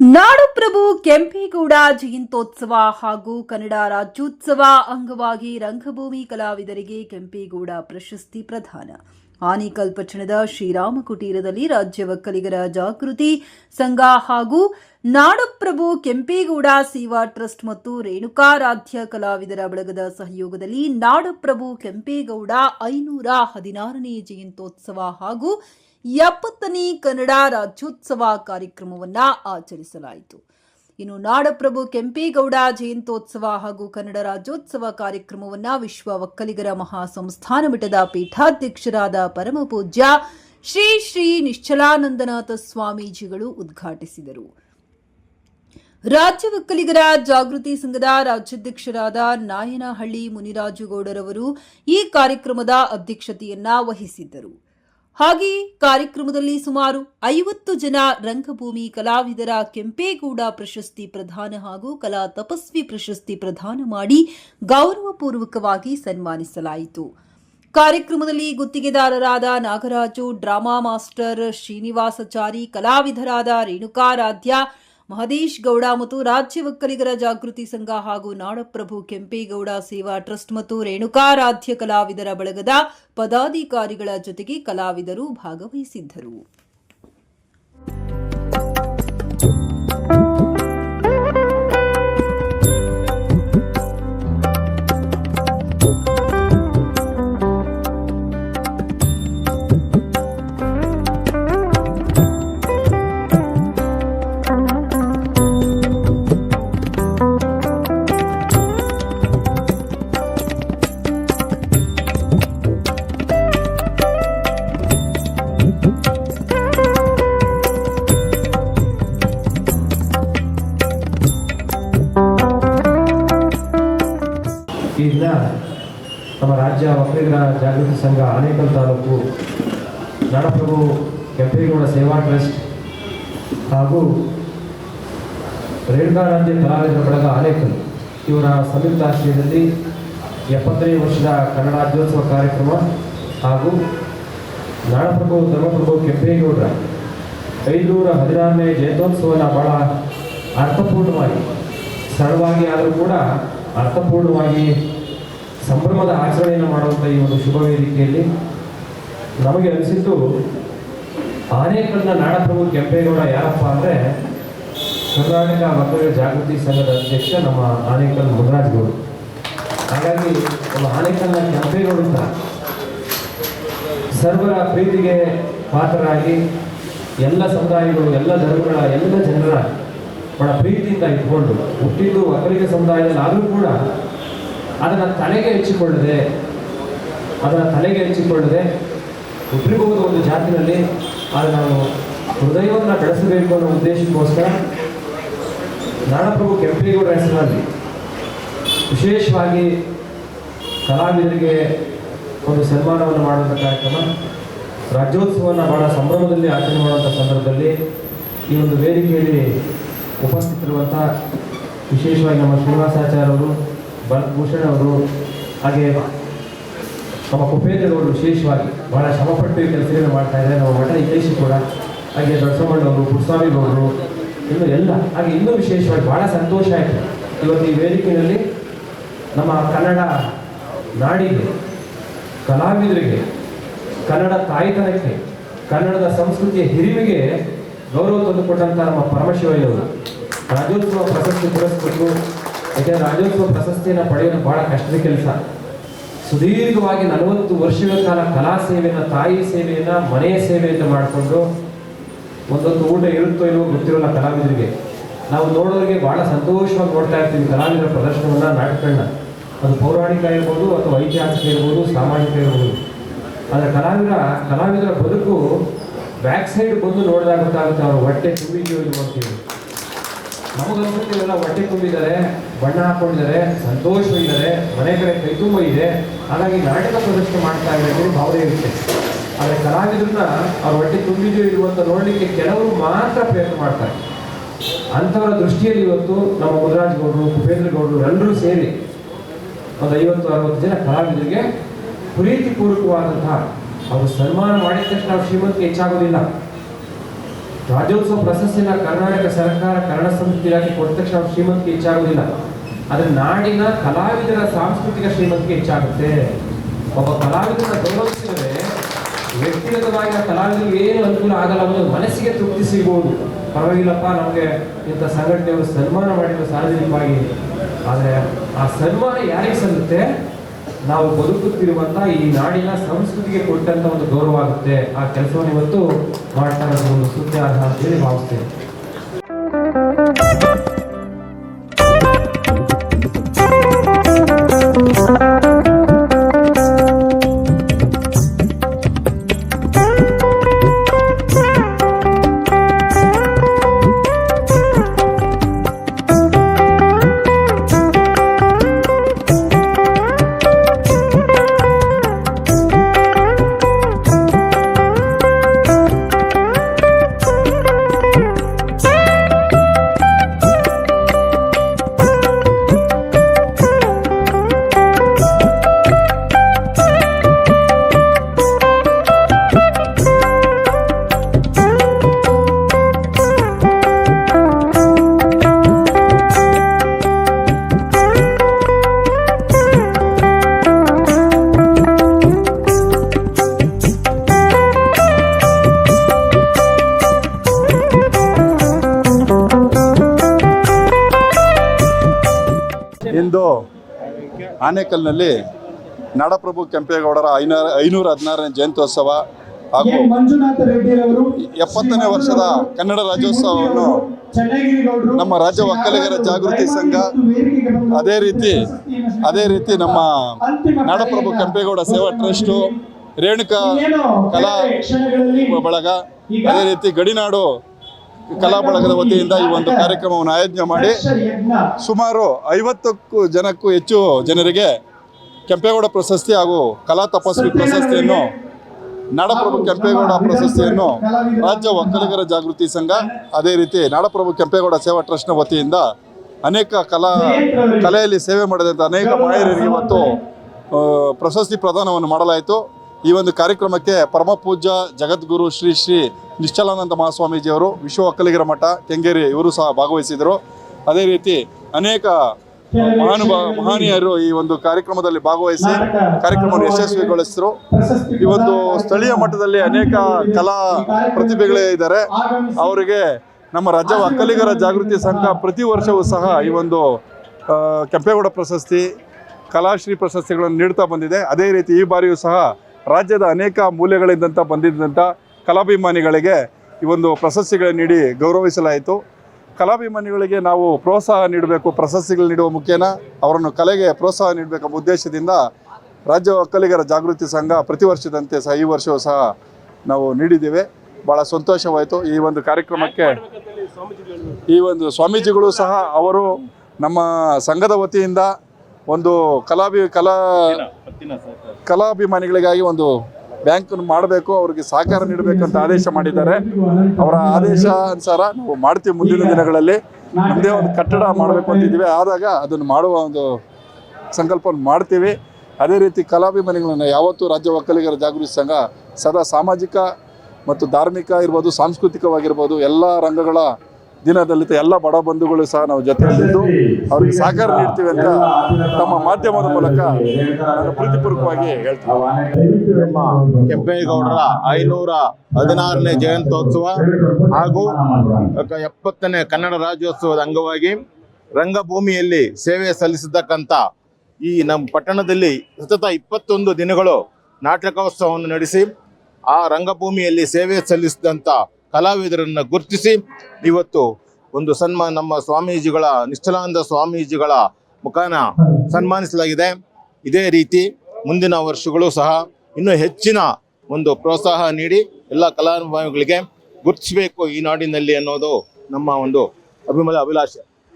ನಾಡಪ್ರಭು ಕೆಂಪೇಗೌಡ ಜಯಂತೋತ್ಸವ ಹಾಗೂ ಕನ್ನಡ ರಾಜ್ಯೋತ್ಸವ ಅಂಗವಾಗಿ ರಂಗಭೂಮಿ ಕಲಾವಿದರಿಗೆ ಕೆಂಪೇಗೌಡ ಪ್ರಶಸ್ತಿ ಪ್ರದಾನ. ಆನೇಕಲ್ ಪಟ್ಟಣದ ಶ್ರೀರಾಮ ಕುಟೀರದಲ್ಲಿ ರಾಜ್ಯ ಒಕ್ಕಲಿಗರ ಜಾಗೃತಿ ಸಂಘ ಹಾಗೂ ನಾಡಪ್ರಭು ಕೆಂಪೇಗೌಡ ಸೇವಾ ಟ್ರಸ್ಟ್ ಮತ್ತು ರೇಣುಕಾರಾಧ್ಯ ಕಲಾವಿದರ ಬಳಗದ ಸಹಯೋಗದಲ್ಲಿ ನಾಡಪ್ರಭು ಕೆಂಪೇಗೌಡ ಐನೂರ ಹದಿನಾರನೇ ಜಯಂತ್ಯೋತ್ಸವ ಹಾಗೂ ಎಪ್ಪತ್ತನೇ ಕನ್ನಡ ರಾಜ್ಯೋತ್ಸವ ಕಾರ್ಯಕ್ರಮವನ್ನ ಆಚರಿಸಲಾಯಿತು. ಇನ್ನು ನಾಡಪ್ರಭು ಕೆಂಪೇಗೌಡ ಜಯಂತ್ಯೋತ್ಸವ ಹಾಗೂ ಕನ್ನಡ ರಾಜ್ಯೋತ್ಸವ ಕಾರ್ಯಕ್ರಮವನ್ನ ವಿಶ್ವ ಒಕ್ಕಲಿಗರ ಮಹಾಸಂಸ್ಥಾನ ಮಠದ ಪೀಠಾಧ್ಯಕ್ಷರಾದ ಪರಮಪೂಜ್ಯ ಶ್ರೀ ಶ್ರೀ ನಿಶ್ಚಲಾನಂದನಾಥ ಸ್ವಾಮೀಜಿಗಳು ಉದ್ಘಾಟಿಸಿದರು. ರಾಜ್ಯ ಒಕ್ಕಲಿಗರ ಜಾಗೃತಿ ಸಂಘದ ರಾಜ್ಯಾಧ್ಯಕ್ಷರಾದ ನಾಯನಹಳ್ಳಿ ಮುನಿರಾಜುಗೌಡರವರು ಈ ಕಾರ್ಯಕ್ರಮದ ಅಧ್ಯಕ್ಷತೆಯನ್ನ ವಹಿಸಿದ್ದರು. ಹಾಗೆ ಕಾರ್ಯಕ್ರಮದಲ್ಲಿ ಸುಮಾರು ಐವತ್ತು ಜನ ರಂಗಭೂಮಿ ಕಲಾವಿದರ ಕೆಂಪೇಗೌಡ ಪ್ರಶಸ್ತಿ ಪ್ರದಾನ ಹಾಗೂ ಕಲಾ ತಪಸ್ವಿ ಪ್ರಶಸ್ತಿ ಪ್ರದಾನ ಮಾಡಿ ಗೌರವಪೂರ್ವಕವಾಗಿ ಸನ್ಮಾನಿಸಲಾಯಿತು. ಕಾರ್ಯಕ್ರಮದಲ್ಲಿ ಗುತ್ತಿಗೆದಾರರಾದ ನಾಗರಾಜು, ಡ್ರಾಮಾ ಮಾಸ್ಟರ್ ಶ್ರೀನಿವಾಸಚಾರಿ, ಕಲಾವಿದರಾದ ರೇಣುಕಾರಾಧ್ಯ ಮಹದೇಶ್ ಗೌಡ ಮತ್ತು ರಾಜ್ಯ ಒಕ್ಕಲಿಗರ ಜಾಗೃತಿ ಸಂಘ ಹಾಗೂ ನಾಡಪ್ರಭು ಕೆಂಪೇಗೌಡ ಸೇವಾ ಟ್ರಸ್ಟ್ ಮತ್ತು ರೇಣುಕಾರಾಧ್ಯ ಕಲಾವಿದರ ಬಳಗದ ಪದಾಧಿಕಾರಿಗಳ ಜೊತೆಗೆ ಕಲಾವಿದರು ಭಾಗವಹಿಸಿದ್ದರು. ಈ ದಿನ ನಮ್ಮ ರಾಜ್ಯ ಒಕ್ಕಲಿಗರ ಜಾಗೃತಿ ಸಂಘ ಆನೇಕಲ್ ತಾಲೂಕು ನಾಡಪ್ರಭು ಕೆಂಪೇಗೌಡ ಸೇವಾ ಟ್ರಸ್ಟ್ ಹಾಗೂ ರೇಣುಕಾರಾಧ್ಯ ಕಲಾವಿದರ ಬಳಗ ಆನೇಕಲ್. ಇವರ ಸಂಯುಕ್ತ ಆಶ್ರಯದಲ್ಲಿ ಎಪ್ಪತ್ತನೇ ವರ್ಷದ ಕನ್ನಡ ರಾಜ್ಯೋತ್ಸವ ಕಾರ್ಯಕ್ರಮ ಹಾಗೂ ನಾಡಪ್ರಭು, ಧರ್ಮಪ್ರಭು ಕೆಂಪೇಗೌಡರ ಐದುನೂರ ಹದಿನಾರನೇ ಜಯಂತ್ಯೋತ್ಸವನ ಬಹಳ ಅರ್ಥಪೂರ್ಣವಾಗಿ, ಸರಳವಾಗಿ ಆದರೂ ಕೂಡ ಅರ್ಥಪೂರ್ಣವಾಗಿ ಸಂಭ್ರಮದ ಆಚರಣೆಯನ್ನು ಮಾಡುವಂಥ ಈ ಒಂದು ಶುಭ ವೇದಿಕೆಯಲ್ಲಿ ನಮಗೆ ಅನಿಸಿದ್ದು ಆನೇಕಲ್ನ ನಾಡಪ್ರಭು ಕೆಂಪೇಗೌಡ ಯಾರಪ್ಪ ಅಂದರೆ ಕರ್ನಾಟಕ ಮಕ್ಕಳ ಜಾಗೃತಿ ಸಂಘದ ಅಧ್ಯಕ್ಷ ನಮ್ಮ ಆನೇಕಲ್ ಮುನರಾಜ್ಗೌಡ ಹಾಗಾಗಿ ನಮ್ಮ ಆನೇಕಲ್ನ ಕೆಂಪೇಗೌಡ ಸರ್ವರ ಪ್ರೀತಿಗೆ ಪಾತ್ರರಾಗಿ ಎಲ್ಲ ಸಮುದಾಯಗಳು, ಎಲ್ಲ ಧರ್ಮಗಳ, ಎಲ್ಲ ಜನರ ಬಹಳ ಪ್ರೀತಿಯಿಂದ ಇಟ್ಕೊಂಡು ಹುಟ್ಟಿದ್ದು ಒಕ್ಕಲಿಗ ಸಮುದಾಯದಲ್ಲಿ ಆದರೂ ಕೂಡ ಅದನ್ನು ತಲೆಗೆ ಹೆಚ್ಚಿಕೊಳ್ಳದೆ, ಅದನ್ನು ತಲೆಗೆ ಹೆಚ್ಚಿಕೊಳ್ಳದೆ ಹುಟ್ಟಿರಬಹುದು ಒಂದು ಜಾತಿನಲ್ಲಿ, ಆದರೆ ನಾವು ಹೃದಯವನ್ನು ಬೆಳೆಸಬೇಕು ಅನ್ನೋ ಉದ್ದೇಶಕ್ಕೋಸ್ಕರ ನಾಡಪ್ರಭು ಕೆಂಪೇಗೌಡರ ಹೆಸರಲ್ಲಿ ವಿಶೇಷವಾಗಿ ಕಲಾವಿದರಿಗೆ ಒಂದು ಸನ್ಮಾನವನ್ನು ಮಾಡುವಂಥ ಕಾರ್ಯಕ್ರಮ, ರಾಜ್ಯೋತ್ಸವವನ್ನು ಬಹಳ ಸಂಭ್ರಮದಲ್ಲಿ ಆಚರಣೆ ಮಾಡುವಂಥ ಸಂದರ್ಭದಲ್ಲಿ ಈ ಒಂದು ವೇದಿಕೆಯಲ್ಲಿ ಉಪಸ್ಥಿತರಿರುವಂಥ ವಿಶೇಷವಾಗಿ ನಮ್ಮ ಶ್ರೀನಿವಾಸಾಚಾರ್ಯ ಅವರು ಭರತ್ಭೂಷಣ್ ಅವರು, ಹಾಗೆ ನಮ್ಮ ಕುಪೇಂದ್ರವರು ವಿಶೇಷವಾಗಿ ಬಹಳ ಶ್ರಮಪಟ್ಟು ಕೆಲಸಗಳನ್ನು ಮಾಡ್ತಾ ಇದ್ದಾರೆ. ನಮ್ಮ ಮಠ ಹಿತೈಷಿ ಕೂಡ, ಹಾಗೆ ದೊಡ್ಡಸಮ್ಮಣ್ಣವರು ಅವರು, ಪುಟ್ಸ್ವಾಮಿ ಗೌಡರು, ಇನ್ನು ಎಲ್ಲ, ಹಾಗೆ ಇನ್ನೂ ವಿಶೇಷವಾಗಿ ಬಹಳ ಸಂತೋಷ ಆಯಿತು. ಇವತ್ತು ಈ ವೇದಿಕೆಯಲ್ಲಿ ನಮ್ಮ ಕನ್ನಡ ನಾಡಿಗೆ, ಕಲಾವಿದರಿಗೆ, ಕನ್ನಡ ತಾಯಿತನಕ್ಕೆ, ಕನ್ನಡದ ಸಂಸ್ಕೃತಿಯ ಹಿರಿಮೆಗೆ ಗೌರವ ತಂದುಕೊಟ್ಟಂಥ ನಮ್ಮ ಪರಮಶಿವಯ್ಯವರು ರಾಜ್ಯೋತ್ಸವ ಪ್ರಶಸ್ತಿ ಪುರಸ್ಕೃತರು ಯಾಕೆಂದರೆ ರಾಜ್ಯೋತ್ಸವ ಪ್ರಶಸ್ತಿಯನ್ನು ಪಡೆಯೋದು ಬಹಳ ಕಷ್ಟದ ಕೆಲಸ. ಸುದೀರ್ಘವಾಗಿ ನಲವತ್ತು ವರ್ಷಗಳ ಕಾಲ ಕಲಾ ಸೇವೆಯನ್ನು, ತಾಯಿ ಸೇವೆಯನ್ನು, ಮನೆಯ ಸೇವೆಯನ್ನು ಮಾಡಿಕೊಂಡು ಒಂದೊಂದು ಊಟ ಇರುತ್ತೋ ಇಲ್ವೋ ಗೊತ್ತಿರೋಲ್ಲ ಕಲಾವಿದರಿಗೆ. ನಾವು ನೋಡೋರಿಗೆ ಬಹಳ ಸಂತೋಷವಾಗಿ ನೋಡ್ತಾ ಇರ್ತೀವಿ ಕಲಾವಿದರ ಪ್ರದರ್ಶನವನ್ನು, ನಾಟಕಗಳನ್ನ. ಅದು ಪೌರಾಣಿಕ ಇರ್ಬೋದು ಅಥವಾ ಐತಿಹಾಸಿಕ ಇರ್ಬೋದು, ಸಾಮಾಜಿಕ ಇರ್ಬೋದು. ಆದರೆ ಕಲಾವಿದರ ಕಲಾವಿದರ ಬದುಕು ಬ್ಯಾಕ್ ಸೈಡ್ ಬಂದು ನೋಡಿದಾಗ ಗೊತ್ತಾಗುತ್ತೆ ಅವರು ಹೊಟ್ಟೆ ತುಂಬಿದ್ದೀವಿ ನೋಡ್ತೀವಿ ನಮಗನ್ಸುತ್ತೆ ಇವೆಲ್ಲ ಹೊಟ್ಟೆ ತುಂಬಿದ್ದಾರೆ, ಬಣ್ಣ ಹಾಕೊಂಡಿದ್ದಾರೆ ಸಂತೋಷವಾಗಿದ್ದಾರೆ ಮನೆ ಕಡೆ ಕೈ ತುಂಬ ಇದೆ. ಹಾಗಾಗಿ ನಾಟಕ ಪ್ರದರ್ಶನ ಮಾಡ್ತಾ ಇದ್ದಾರೆ ಭಾವನೆ ಇರುತ್ತೆ. ಆದರೆ ಕಲಾವಿದ್ರನ್ನ ಅವ್ರ ಹೊಟ್ಟೆ ತುಂಬಿದೆಯೋ ಇರುವಂತ ನೋಡಲಿಕ್ಕೆ ಕೆಲವರು ಮಾತ್ರ ಪ್ರಯತ್ನ ಮಾಡ್ತಾರೆ. ಅಂಥವರ ದೃಷ್ಟಿಯಲ್ಲಿ ಇವತ್ತು ನಮ್ಮ ಮುದ್ರಾಜ್ ಗೌಡರು, ಕುಬೇಂದ್ರ ಗೌಡರು ಎಲ್ಲರೂ ಸೇರಿ ಒಂದು ಐವತ್ತು, ಅರವತ್ತು ಜನ ಕಲಾವಿದರಿಗೆ ಪ್ರೀತಿಪೂರ್ವಕವಾದಂತಹ ಅವರು ಸನ್ಮಾನ ಮಾಡಿದ ತಕ್ಷಣ ಅವ್ರ ಶ್ರೀಮಂತಿಗೆ ಹೆಚ್ಚಾಗೋದಿಲ್ಲ. ರಾಜ್ಯೋತ್ಸವ ಪ್ರಶಸ್ತಿನ ಕರ್ನಾಟಕ ಸರ್ಕಾರ ಕನ್ನಡ ಸಂಸ್ಕೃತಿ ಇಲಾಖೆ ಕೊಟ್ಟ ತಕ್ಷಣ ಅವ್ರ ಶ್ರೀಮಂತಿಗೆ ಹೆಚ್ಚಾಗೋದಿಲ್ಲ. ಆದರೆ ನಾಡಿನ ಕಲಾವಿದರ ಸಾಂಸ್ಕೃತಿಕ ಶ್ರೀಮಂತಿಗೆ ಹೆಚ್ಚಾಗುತ್ತೆ. ಒಬ್ಬ ಕಲಾವಿದನ ಗೌರವಿಸಿದರೆ ವ್ಯಕ್ತಿಗತವಾಗಿ ಆ ಕಲಾವಿದರಿಗೆ ಏನು ಅನುಕೂಲ ಆಗಲ್ಲ ಅನ್ನೋದು ಮನಸ್ಸಿಗೆ ತೃಪ್ತಿ ಸಿಗ್ಬೋದು. ಪರವಾಗಿಲ್ಲಪ್ಪ, ನಮಗೆ ಇಂಥ ಸಂಘಟನೆಯವರು ಸನ್ಮಾನ ಮಾಡಿದ್ರು ಸಾರ್ವಜನಿಕವಾಗಿ. ಆದರೆ ಆ ಸನ್ಮಾನ ಯಾರಿಗೆ ಸಲ್ಲುತ್ತೆ? ನಾವು ಬದುಕುತ್ತಿರುವಂತ ಈ ನಾಡಿನ ಸಂಸ್ಕೃತಿಗೆ ಕೊಟ್ಟಂತ ಒಂದು ಗೌರವ ಆಗುತ್ತೆ. ಆ ಕೆಲಸವನ್ನು ಇವತ್ತು ಮಾಡ್ತಾ ಇರೋದು ಒಂದು ಸ್ತುತ್ಯಾರ್ಹ ಅಂತ ಹೇಳಿ ಭಾವಿಸ್ತೇನೆ. ಇಂದು ಆನೇಕಲ್ನಲ್ಲಿ ನಾಡಪ್ರಭು ಕೆಂಪೇಗೌಡರ ಐನೂರ ಐನೂರ ಹದಿನಾರನೇ ಜಯಂತ್ಯೋತ್ಸವ ಹಾಗೂ ಎಪ್ಪತ್ತನೇ ವರ್ಷದ ಕನ್ನಡ ರಾಜ್ಯೋತ್ಸವವನ್ನು ನಮ್ಮ ರಾಜ್ಯ ಒಕ್ಕಲಿಗರ ಜಾಗೃತಿ ಸಂಘ ಅದೇ ರೀತಿ ಅದೇ ರೀತಿ ನಮ್ಮ ನಾಡಪ್ರಭು ಕೆಂಪೇಗೌಡ ಸೇವಾ ಟ್ರಸ್ಟು ರೇಣುಕಾ ಕಲಾ ಬಳಗ ಅದೇ ರೀತಿ ಗಡಿನಾಡು ಕಲಾ ಬಳಗದ ವತಿಯಿಂದ ಈ ಒಂದು ಕಾರ್ಯಕ್ರಮವನ್ನು ಆಯೋಜನೆ ಮಾಡಿ ಸುಮಾರು ಐವತ್ತಕ್ಕೂ ಜನಕ್ಕೂ ಹೆಚ್ಚು ಜನರಿಗೆ ಕೆಂಪೇಗೌಡ ಪ್ರಶಸ್ತಿ ಹಾಗೂ ಕಲಾ ತಪಸ್ವಿ ಪ್ರಶಸ್ತಿಯನ್ನು, ನಾಡಪ್ರಭು ಕೆಂಪೇಗೌಡ ಪ್ರಶಸ್ತಿಯನ್ನು ರಾಜ್ಯ ಒಕ್ಕಲಿಗರ ಜಾಗೃತಿ ಸಂಘ, ಅದೇ ರೀತಿ ನಾಡಪ್ರಭು ಕೆಂಪೇಗೌಡ ಸೇವಾ ಟ್ರಸ್ಟ್ನ ವತಿಯಿಂದ ಅನೇಕ ಕಲಾ ಕಲೆಯಲ್ಲಿ ಸೇವೆ ಮಾಡಿದಂಥ ಅನೇಕ ಮಹಿಳೆಯರಿಗೆ ಇವತ್ತು ಪ್ರಶಸ್ತಿ ಪ್ರದಾನವನ್ನು ಮಾಡಲಾಯಿತು. ಈ ಒಂದು ಕಾರ್ಯಕ್ರಮಕ್ಕೆ ಪರಮ ಪೂಜ್ಯ ಜಗದ್ಗುರು ಶ್ರೀ ಶ್ರೀ ನಿಶ್ಚಲಾನಂದ ಮಹಾಸ್ವಾಮೀಜಿಯವರು, ವಿಶ್ವ ಒಕ್ಕಲಿಗರ ಮಠ, ಕೆಂಗೇರಿ, ಇವರು ಸಹ ಭಾಗವಹಿಸಿದರು ಅದೇ ರೀತಿ ಅನೇಕ ಮಹಾನುಭಾವ ಮಹನೀಯರು ಈ ಒಂದು ಕಾರ್ಯಕ್ರಮದಲ್ಲಿ ಭಾಗವಹಿಸಿ ಕಾರ್ಯಕ್ರಮವನ್ನು ಯಶಸ್ವಿಗೊಳಿಸಿದರು. ಈ ಒಂದು ಸ್ಥಳೀಯ ಮಟ್ಟದಲ್ಲಿ ಅನೇಕ ಕಲಾ ಪ್ರತಿಭೆಗಳೇ ಇದ್ದಾರೆ. ಅವರಿಗೆ ನಮ್ಮ ರಾಜ್ಯ ಒಕ್ಕಲಿಗರ ಜಾಗೃತಿ ಸಂಘ ಪ್ರತಿ ವರ್ಷವೂ ಸಹ ಈ ಒಂದು ಕೆಂಪೇಗೌಡ ಪ್ರಶಸ್ತಿ, ಕಲಾಶ್ರೀ ಪ್ರಶಸ್ತಿಗಳನ್ನು ನೀಡ್ತಾ ಬಂದಿದೆ. ಅದೇ ರೀತಿ ಈ ಬಾರಿಯೂ ಸಹ ರಾಜ್ಯದ ಅನೇಕ ಮೂಲೆಗಳಿಂದಂಥ ಬಂದಿದ್ದಂಥ ಕಲಾಭಿಮಾನಿಗಳಿಗೆ ಈ ಒಂದು ಪ್ರಶಸ್ತಿಗಳನ್ನು ನೀಡಿ ಗೌರವಿಸಲಾಯಿತು. ಕಲಾಭಿಮಾನಿಗಳಿಗೆ ನಾವು ಪ್ರೋತ್ಸಾಹ ನೀಡಬೇಕು, ಪ್ರಶಸ್ತಿಗಳು ನೀಡುವ ಮುಖೇನ ಅವರನ್ನು ಕಲೆಗೆ ಪ್ರೋತ್ಸಾಹ ನೀಡಬೇಕೆಂಬ ಉದ್ದೇಶದಿಂದ ರಾಜ್ಯ ಒಕ್ಕಲಿಗರ ಜಾಗೃತಿ ಸಂಘ ಪ್ರತಿ ವರ್ಷದಂತೆ ಸಹ ಈ ವರ್ಷವೂ ಸಹ ನಾವು ನೀಡಿದ್ದೇವೆ. ಭಾಳ ಸಂತೋಷವಾಯಿತು. ಈ ಒಂದು ಕಾರ್ಯಕ್ರಮಕ್ಕೆ ಈ ಒಂದು ಸ್ವಾಮೀಜಿಗಳು ಸಹ ಅವರು ನಮ್ಮ ಸಂಘದ ವತಿಯಿಂದ ಒಂದು ಕಲಾಭಿ ಕಲಾ ಕಲಾಭಿಮಾನಿಗಳಿಗಾಗಿ ಒಂದು ಬ್ಯಾಂಕ್ ಮಾಡಬೇಕು, ಅವ್ರಿಗೆ ಸಹಕಾರ ನೀಡಬೇಕು ಅಂತ ಆದೇಶ ಮಾಡಿದ್ದಾರೆ. ಅವರ ಆದೇಶ ಅನುಸಾರ ನಾವು ಮಾಡ್ತೀವಿ ಮುಂದಿನ ದಿನಗಳಲ್ಲಿ. ನಮ್ಮದೇ ಒಂದು ಕಟ್ಟಡ ಮಾಡಬೇಕು ಅಂತಿದ್ದೀವಿ. ಆದಾಗ ಅದನ್ನು ಮಾಡುವ ಒಂದು ಸಂಕಲ್ಪವನ್ನು ಮಾಡ್ತೀವಿ. ಅದೇ ರೀತಿ ಕಲಾಭಿಮಾನಿಗಳನ್ನು ಯಾವತ್ತೂ ರಾಜ್ಯ ಒಕ್ಕಲಿಗರ ಜಾಗೃತಿ ಸಂಘ ಸದಾ ಸಾಮಾಜಿಕ ಮತ್ತು ಧಾರ್ಮಿಕ ಇರ್ಬೋದು, ಸಾಂಸ್ಕೃತಿಕವಾಗಿರ್ಬೋದು, ಎಲ್ಲ ರಂಗಗಳ ದಿನದಲ್ಲಿತ ಎಲ್ಲ ಬಡ ಬಂಧುಗಳು ಸಹ ನಾವು ಜೊತೆಯಲ್ಲಿದ್ದು ಅವ್ರಿಗೆ ಸಹಕಾರ ನೀಡ್ತೀವಿ ಅಂತ ತಮ್ಮ ಮಾಧ್ಯಮದ ಮೂಲಕ ಪ್ರೀತಿಪೂರ್ವಕವಾಗಿ ಹೇಳ್ತೀನಿ. ನಮ್ಮ ಕೆಂಪೇಗೌಡರ ಐನೂರ ಹದಿನಾರನೇ ಜಯಂತ್ಯೋತ್ಸವ ಹಾಗೂ ಎಪ್ಪತ್ತನೇ ಕನ್ನಡ ರಾಜ್ಯೋತ್ಸವದ ಅಂಗವಾಗಿ ರಂಗಭೂಮಿಯಲ್ಲಿ ಸೇವೆ ಸಲ್ಲಿಸತಕ್ಕಂಥ ಈ ನಮ್ಮ ಪಟ್ಟಣದಲ್ಲಿ ಸತತ ಇಪ್ಪತ್ತೊಂದು ದಿನಗಳು ನಾಟಕೋತ್ಸವವನ್ನು ನಡೆಸಿ ಆ ರಂಗಭೂಮಿಯಲ್ಲಿ ಸೇವೆ ಸಲ್ಲಿಸಿದಂಥ ಕಲಾವಿದರನ್ನು ಗುರುತಿಸಿ ಇವತ್ತು ಒಂದು ಸನ್ಮಾನ ನಮ್ಮ ಸ್ವಾಮೀಜಿಗಳ ನಿಶ್ಚಲಾನಂದ ಸ್ವಾಮೀಜಿಗಳ ಮುಖಾನ ಸನ್ಮಾನಿಸಲಾಗಿದೆ. ಇದೇ ರೀತಿ ಮುಂದಿನ ವರ್ಷಗಳು ಸಹ ಇನ್ನೂ ಹೆಚ್ಚಿನ ಒಂದು ಪ್ರೋತ್ಸಾಹ ನೀಡಿ ಎಲ್ಲ ಕಲಾನುಭವಿಗಳಿಗೆ ಗುರುತಿಸಬೇಕು ಈ ನಾಡಿನಲ್ಲಿ ಅನ್ನೋದು ನಮ್ಮ ಒಂದು ಅಭಿಮಲ ಅಭಿಲಾಷೆ.